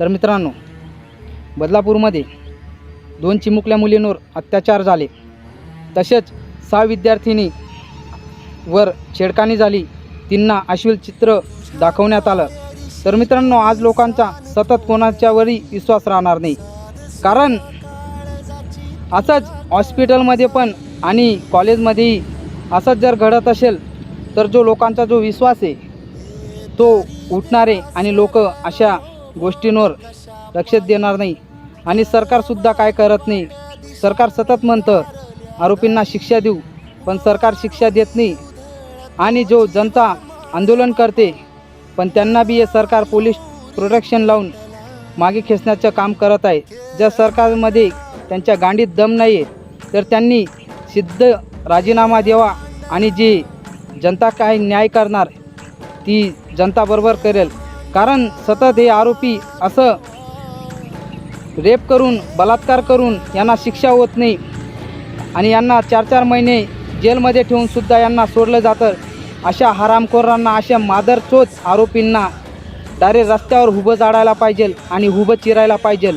तर मित्रांनो बदलापूरमध्ये दोन चिमुकल्या मुलींवर अत्याचार झाले. तसेच सहा विद्यार्थिनी वर छेडखानी झाली. तिंना अश्विल चित्र दाखवण्यात आलं. तर मित्रांनो आज लोकांचा सतत कोणाच्यावरही विश्वास राहणार नाही. कारण असंच हॉस्पिटलमध्ये पण आणि कॉलेजमध्येही असंच जर घडत असेल तर जो लोकांचा जो विश्वास आहे तो उठणारे आणि लोक अशा गोष्टींवर लक्ष देणार नाही. आणि सरकारसुद्धा काय करत नाही. सरकार सतत म्हणतं आरोपींना शिक्षा देऊ पण सरकार शिक्षा देत नाही. आणि जो जनता आंदोलन करते पण त्यांना बी हे सरकार पोलीस प्रोटेक्शन लावून मागे खेचण्याचं काम करत आहे. ज्या सरकारमध्ये त्यांच्या गांडीत दम नाही आहे तर त्यांनी सिद्ध राजीनामा द्यावा आणि जी जनता काय न्याय करणार ती जनताबरोबर करेल. कारण सतत हे आरोपी असं रेप करून बलात्कार करून यांना शिक्षा होत नाही. आणि यांना चार चार महिने जेलमध्ये ठेवूनसुद्धा यांना सोडलं जातं. अशा हरामखोरांना अशा मादरचोच आरोपींना डायरेक्ट रस्त्यावर हुबं जाडायला पाहिजे आणि हुबं चिरायला पाहिजे.